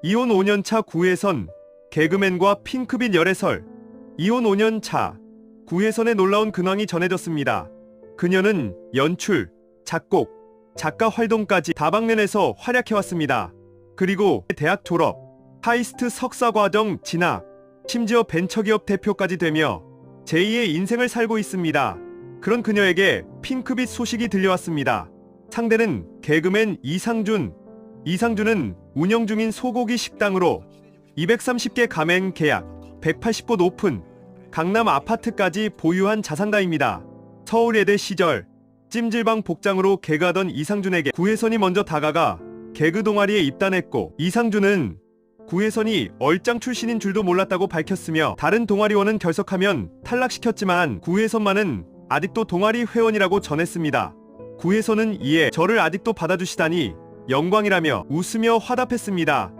이혼 5년차 구혜선, 개그맨과 핑크빛 열애설. 이혼 5년차, 구혜선의 놀라운 근황이 전해졌습니다. 그녀는 연출, 작곡, 작가 활동까지 다방면에서 활약해왔습니다. 그리고 대학 졸업, 하이스트 석사 과정 진학, 심지어 벤처기업 대표까지 되며 제2의 인생을 살고 있습니다. 그런 그녀에게 핑크빛 소식이 들려왔습니다. 상대는 개그맨 이상준. 이상준은 운영 중인 소고기 식당으로 230개 가맹 계약, 180곳 오픈, 강남 아파트까지 보유한 자산가입니다. 서울예대 시절 찜질방 복장으로 개그하던 이상준에게 구혜선이 먼저 다가가 개그 동아리에 입단했고 이상준은 구혜선이 얼짱 출신인 줄도 몰랐다고 밝혔으며 다른 동아리원은 결석하면 탈락시켰지만 구혜선만은 아직도 동아리 회원이라고 전했습니다. 구혜선은 이에 저를 아직도 받아주시다니 영광이라며 웃으며 화답했습니다.